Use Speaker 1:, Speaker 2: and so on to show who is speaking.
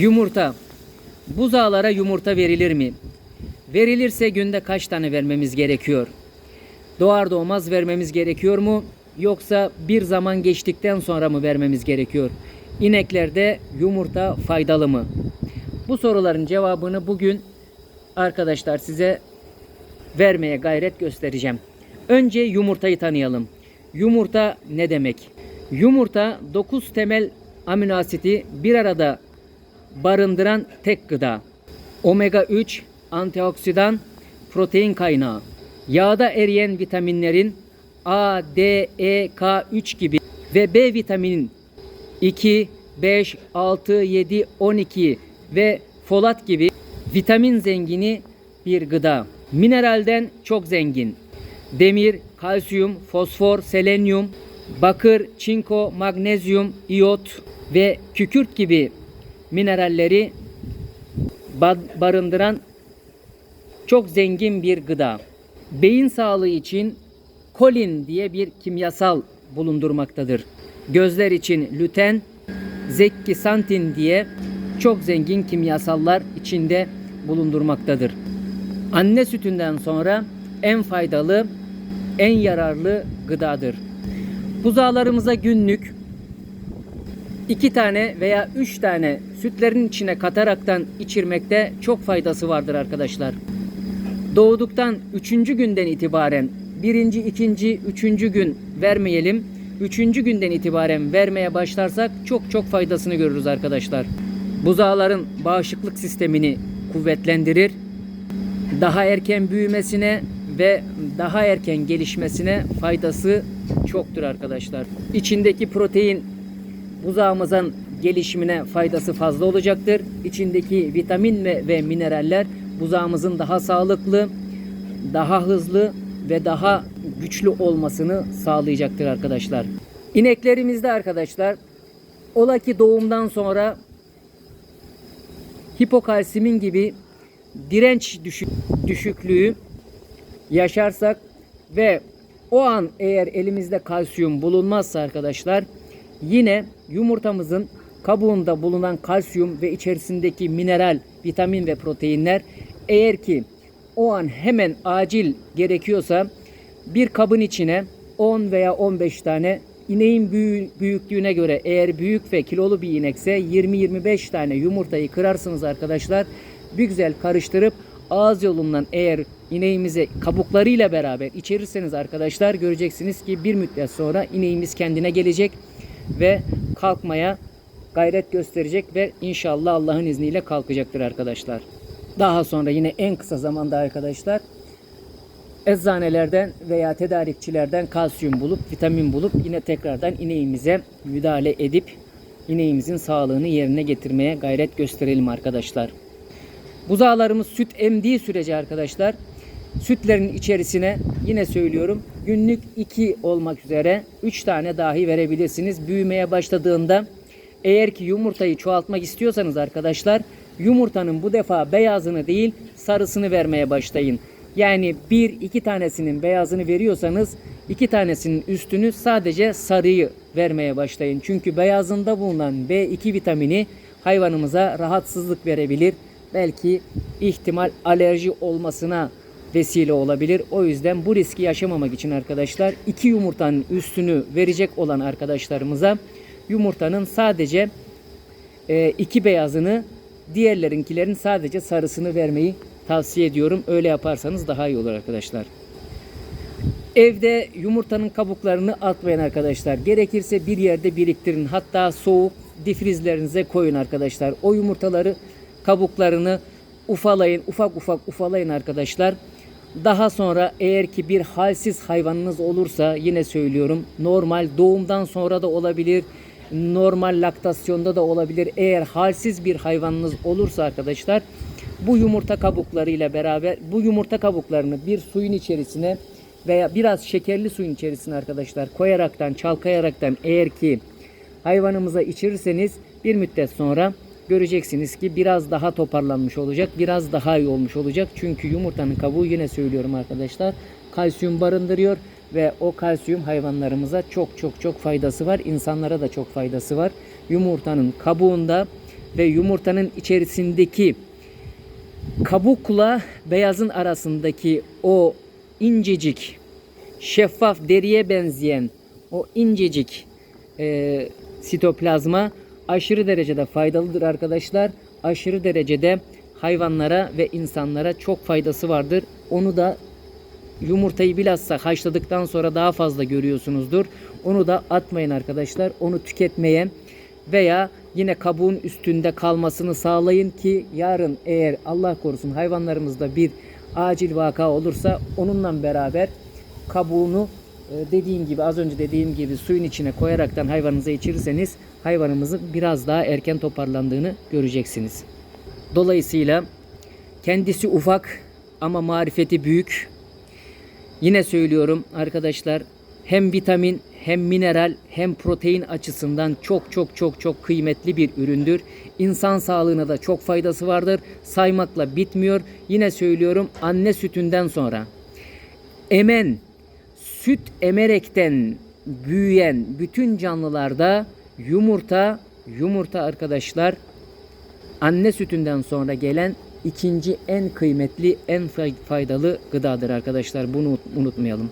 Speaker 1: Yumurta. Buzağlara yumurta verilir mi? Verilirse günde kaç tane vermemiz gerekiyor? Doğar doğmaz vermemiz gerekiyor mu? Yoksa bir zaman geçtikten sonra mı vermemiz gerekiyor? İneklerde yumurta faydalı mı? Bu soruların cevabını bugün arkadaşlar size vermeye gayret göstereceğim. Önce yumurtayı tanıyalım. Yumurta ne demek? Yumurta 9 temel amino asiti bir arada barındıran tek gıda. Omega 3 antioksidan protein kaynağı. Yağda eriyen vitaminlerin A, D, E, K3 gibi ve B vitaminin 2, 5, 6, 7, 12 ve folat gibi vitamin zengini bir gıda. Mineralden çok zengin. Demir, kalsiyum, fosfor, selenyum, bakır, çinko, magnezyum, iyot ve kükürt gibi mineralleri ba- barındıran çok zengin bir gıda. Beyin sağlığı için kolin diye bir kimyasal bulundurmaktadır. Gözler için lüten, zekkisantin diye çok zengin kimyasallar içinde bulundurmaktadır. Anne sütünden sonra en faydalı, en yararlı gıdadır. Buzağlarımıza günlük iki tane veya üç tane sütlerin içine kataraktan içirmekte çok faydası vardır arkadaşlar. Doğduktan üçüncü günden itibaren birinci, ikinci, üçüncü gün vermeyelim. Üçüncü günden itibaren vermeye başlarsak çok çok faydasını görürüz arkadaşlar. Buzağların bağışıklık sistemini kuvvetlendirir. Daha erken büyümesine ve daha erken gelişmesine faydası çoktur arkadaşlar. İçindeki protein buzağımızın gelişimine faydası fazla olacaktır. İçindeki vitamin ve, ve mineraller buzağımızın daha sağlıklı, daha hızlı ve daha güçlü olmasını sağlayacaktır arkadaşlar. İneklerimizde arkadaşlar ola ki doğumdan sonra hipokalsimin gibi direnç düşük, düşüklüğü yaşarsak ve o an eğer elimizde kalsiyum bulunmazsa arkadaşlar yine yumurtamızın kabuğunda bulunan kalsiyum ve içerisindeki mineral, vitamin ve proteinler eğer ki o an hemen acil gerekiyorsa bir kabın içine 10 veya 15 tane ineğin büyü- büyüklüğüne göre eğer büyük ve kilolu bir inekse 20-25 tane yumurtayı kırarsınız arkadaşlar. Bir güzel karıştırıp ağız yolundan eğer ineğimize kabuklarıyla beraber içerirseniz arkadaşlar göreceksiniz ki bir müddet sonra ineğimiz kendine gelecek ve kalkmaya gayret gösterecek ve inşallah Allah'ın izniyle kalkacaktır arkadaşlar. Daha sonra yine en kısa zamanda arkadaşlar eczanelerden veya tedarikçilerden kalsiyum bulup vitamin bulup yine tekrardan ineğimize müdahale edip ineğimizin sağlığını yerine getirmeye gayret gösterelim arkadaşlar. Buzağlarımız süt emdiği sürece arkadaşlar sütlerin içerisine yine söylüyorum günlük 2 olmak üzere 3 tane dahi verebilirsiniz. Büyümeye başladığında eğer ki yumurtayı çoğaltmak istiyorsanız arkadaşlar yumurtanın bu defa beyazını değil sarısını vermeye başlayın. Yani bir iki tanesinin beyazını veriyorsanız iki tanesinin üstünü sadece sarıyı vermeye başlayın. Çünkü beyazında bulunan B2 vitamini hayvanımıza rahatsızlık verebilir. Belki ihtimal alerji olmasına vesile olabilir. O yüzden bu riski yaşamamak için arkadaşlar iki yumurtanın üstünü verecek olan arkadaşlarımıza yumurtanın sadece e, iki beyazını diğerlerinkilerin sadece sarısını vermeyi tavsiye ediyorum. Öyle yaparsanız daha iyi olur arkadaşlar. Evde yumurtanın kabuklarını atmayın arkadaşlar. Gerekirse bir yerde biriktirin. Hatta soğuk difrizlerinize koyun arkadaşlar. O yumurtaları kabuklarını ufalayın. Ufak ufak ufalayın arkadaşlar. Daha sonra eğer ki bir halsiz hayvanınız olursa yine söylüyorum normal doğumdan sonra da olabilir normal laktasyonda da olabilir. Eğer halsiz bir hayvanınız olursa arkadaşlar bu yumurta kabuklarıyla beraber bu yumurta kabuklarını bir suyun içerisine veya biraz şekerli suyun içerisine arkadaşlar koyaraktan çalkayaraktan eğer ki hayvanımıza içirirseniz bir müddet sonra göreceksiniz ki biraz daha toparlanmış olacak. Biraz daha iyi olmuş olacak. Çünkü yumurtanın kabuğu yine söylüyorum arkadaşlar kalsiyum barındırıyor ve o kalsiyum hayvanlarımıza çok çok çok faydası var. İnsanlara da çok faydası var. Yumurtanın kabuğunda ve yumurtanın içerisindeki kabukla beyazın arasındaki o incecik şeffaf deriye benzeyen o incecik e, sitoplazma aşırı derecede faydalıdır arkadaşlar. Aşırı derecede hayvanlara ve insanlara çok faydası vardır. Onu da yumurtayı bilhassa haşladıktan sonra daha fazla görüyorsunuzdur. Onu da atmayın arkadaşlar. Onu tüketmeye veya yine kabuğun üstünde kalmasını sağlayın ki yarın eğer Allah korusun hayvanlarımızda bir acil vaka olursa onunla beraber kabuğunu dediğim gibi az önce dediğim gibi suyun içine koyaraktan hayvanınıza içirirseniz hayvanımızın biraz daha erken toparlandığını göreceksiniz. Dolayısıyla kendisi ufak ama marifeti büyük. Yine söylüyorum arkadaşlar hem vitamin hem mineral hem protein açısından çok çok çok çok kıymetli bir üründür. İnsan sağlığına da çok faydası vardır. Saymakla bitmiyor. Yine söylüyorum anne sütünden sonra emen süt emerekten büyüyen bütün canlılarda yumurta yumurta arkadaşlar anne sütünden sonra gelen ikinci en kıymetli en fay- faydalı gıdadır arkadaşlar. Bunu unutmayalım.